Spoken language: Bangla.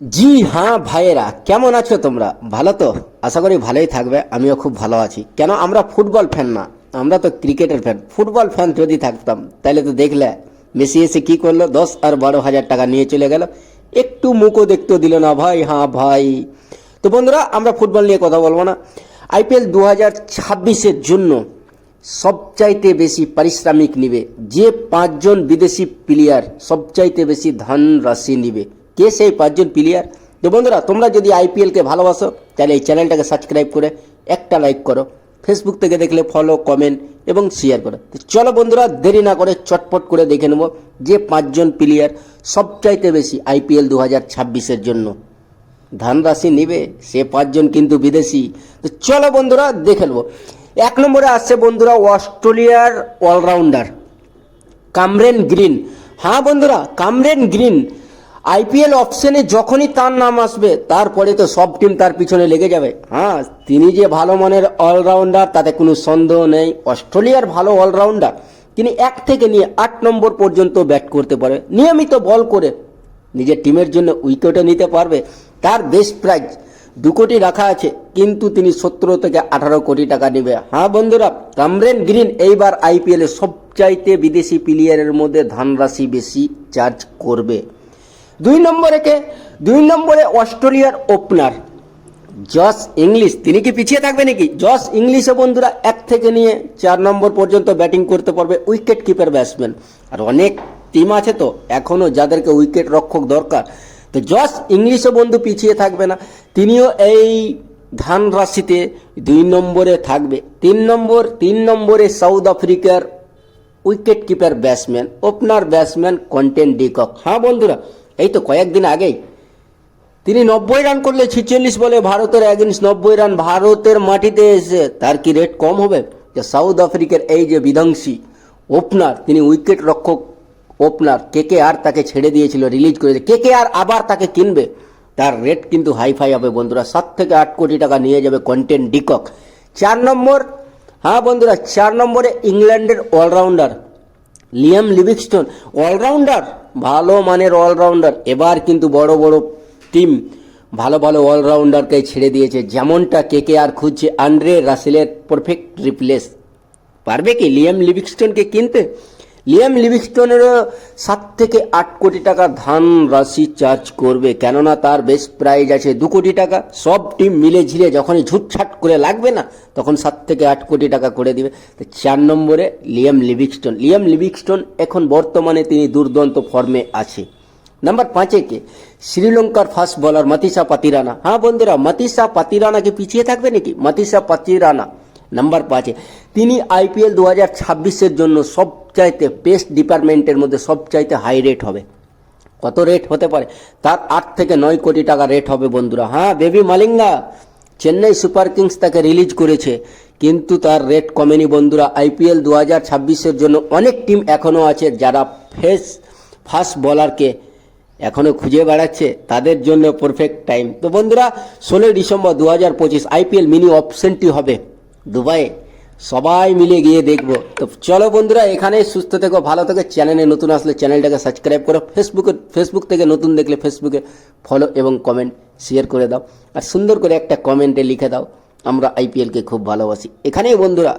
জি হ্যাঁ ভাইয়েরা, কেমন আছো তোমরা? ভালো তো? আশা করি ভালোই থাকবে, আমিও খুব ভালো আছি। কেন আমরা ফুটবল ফ্যান না? আমরা তো ক্রিকেটের ফ্যান ফুটবল ফ্যান যদি থাকতাম, তাহলে তো দেখলে, মেসি এসে কি করল? দশ আর বারো হাজার টাকা নিয়ে চলে গেল। একটু মুখও দেখতেও দিল না, ভাই হ্যাঁ ভাই। তো বন্ধুরা, আমরা ফুটবল নিয়ে কথা বলব না। আইপিএল দু হাজার ছাব্বিশের জন্য সবচাইতে বেশি পারিশ্রমিক নিবে। যে পাঁচজন বিদেশি প্লেয়ার সবচাইতে বেশি ধন রাশি নিবে। কে সেই পাঁচজন প্লেয়ার। তো বন্ধুরা, তোমরা যদি আইপিএলকে ভালোবাসো, তাহলে এই চ্যানেলটাকে সাবস্ক্রাইব করে একটা লাইক করো ফেসবুক থেকে দেখলে ফলো কমেন্ট এবং শেয়ার করো। তো চলো বন্ধুরা, দেরি না করে চটপট করে দেখে নেব যে পাঁচজন প্লেয়ার সবচাইতে বেশি আইপিএল দু হাজার ছাব্বিশের জন্য। ধনরাশি নিবে, সে পাঁচজন কিন্তু বিদেশি। তো চলো বন্ধুরা, দেখে নেব। এক নম্বরে আসছে বন্ধুরা অস্ট্রেলিয়ার অলরাউন্ডার, কামরেন গ্রিন। হ্যাঁ বন্ধুরা, কামরেন গ্রিন আইপিএল অপশনে যখনই তার নাম আসবে, তারপরে তো সব টিম তার পিছনে লেগে যাবে। হ্যাঁ তিনি যে ভালো মানের অলরাউন্ডার, তাতে কোনো সন্দেহ নেই। অস্ট্রেলিয়ার ভালো অলরাউন্ডার, তিনি এক থেকে নিয়ে আট নম্বর পর্যন্ত ব্যাট করতে পারে। নিয়মিত বল করে নিজের টিমের জন্য উইকেটও নিতে পারবে। তার বেস্ট প্রাইজ দু কোটি রাখা আছে, কিন্তু তিনি সতেরো থেকে আঠারো কোটি টাকা নেবে। হ্যাঁ বন্ধুরা, কামরেন গ্রিন এইবার আইপিএলে সবচাইতে বিদেশি প্লেয়ারের মধ্যে ধনরাশি বেশি চার্জ করবে। দুই নম্বরে কে? দুই নম্বরে অস্ট্রেলিয়ার ওপেনার। Jos English. তিনি কি পিছিয়ে থাকবে নাকি? জস ইংলিশে বন্ধুরা, এক থেকে নিয়ে চার নম্বর পর্যন্ত ব্যাটিং করতে পারবে উইকেট কিপার ব্যাটসম্যান। আর অনেক টিম আছে তো এখনও যাদেরকে উইকেট রক্ষক দরকার। তো জস ইংলিশও বন্ধু পিছিয়ে থাকবে না। তিনিও এই ধান রাশিতে দুই নম্বরে থাকবে। তিন নম্বর, তিন নম্বরে সাউথ আফ্রিকার wicket keeper batsman, opener batsman Quinton de Kock. হ্যাঁ বন্ধুরা এই তো কয়েকদিন আগেই। তিনি নব্বই রান করলে ছিচল্লিশ বলে ভারতের এগেনস্ট নব্বই রান ভারতের মাটিতে এসে তার কি রেট কম হবে? যে সাউথ আফ্রিকার এই যে বিধ্বংসী ওপেনার তিনি উইকেট রক্ষক ওপেনার কে কে আর তাকে ছেড়ে দিয়েছিল রিলিজ করেছে। কে কে আর আবার তাকে কিনবে। তার রেট কিন্তু হাইফাই হবে বন্ধুরা। সাত থেকে আট কোটি টাকা নিয়ে যাবে কন্টেন্ট ডিকক। চার নম্বর হ্যাঁ বন্ধুরা, চার নম্বরে ইংল্যান্ডের অলরাউন্ডার লিয়াম লিভিংস্টোন অলরাউন্ডার ভালো মানের অলরাউন্ডার। এবার কিন্তু বড় বড় টিম ভালো ভালো অলরাউন্ডারকে ছেড়ে দিয়েছে। যেমনটা কে কে আর খুঁজছে আন্ড্রে রাসেলের পারফেক্ট রিপ্লেস পারবে কি? লিয়াম লিভিকস্টনকে কিনতে? লিয়াম লিভিংস্টোনেরও সাত থেকে আট কোটি টাকা ধান রাশি চার্জ করবে, কেননা তার বেস্ট প্রাইজ আছে দু কোটি টাকা। সব টিম মিলে ঝিলে যখনই ঝুটছাট করে লাগবে না, তখন সাত থেকে আট কোটি টাকা করে দিবে। তো চার নম্বরে লিয়াম লিভিংস্টোন। লিয়াম লিভিংস্টোন এখন বর্তমানে তিনি দুর্দান্ত ফর্মে আছে। নাম্বার পাঁচে কে? শ্রীলঙ্কার ফাস্ট বলার মাতিসা পাতিরানা। হ্যাঁ বন্ধুরা, মাতিসা পাতিরানা কি পিছিয়ে থাকবে নাকি? মাতিসা পাতিরানা। নাম্বার পাঁচে, তিনি আইপিএল দু হাজার ছাব্বিশের জন্য সবচাইতে পেস্ট ডিপার্টমেন্টের মধ্যে সবচাইতে হাই রেট হবে। কত রেট হতে পারে? তার আট থেকে নয় কোটি টাকা রেট হবে বন্ধুরা। হ্যাঁ baby Malinga, Chennai super kings তাকে রিলিজ করেছে। কিন্তু তার রেট কমেনি বন্ধুরা। আইপিএল দু হাজার ছাব্বিশের জন্য অনেক টিম এখনও আছে যারা ফেস ফাস্ট বলারকে এখনও খুঁজে বেড়াচ্ছে। তাদের জন্য পারফেক্ট টাইম তো বন্ধুরা, ষোলোই ডিসেম্বর দু হাজার পঁচিশ আইপিএল মিনি অপশনটি হবে দুবাইয়ে। সবাই মিলে গিয়ে দেখব। তো চলো বন্ধুরা, এখানেই সুস্থ থেকো, ভালো থেকো। চ্যানেলে নতুন আসলে চ্যানেলটাকে সাবস্ক্রাইব করো। ফেসবুকে ফেসবুক থেকে নতুন দেখলে ফেসবুকে ফলো এবং কমেন্ট শেয়ার করে দাও। আর সুন্দর করে একটা কমেন্টে লিখে দাও, আমরা আইপিএলকে খুব ভালোবাসি। এখানেই বন্ধুরা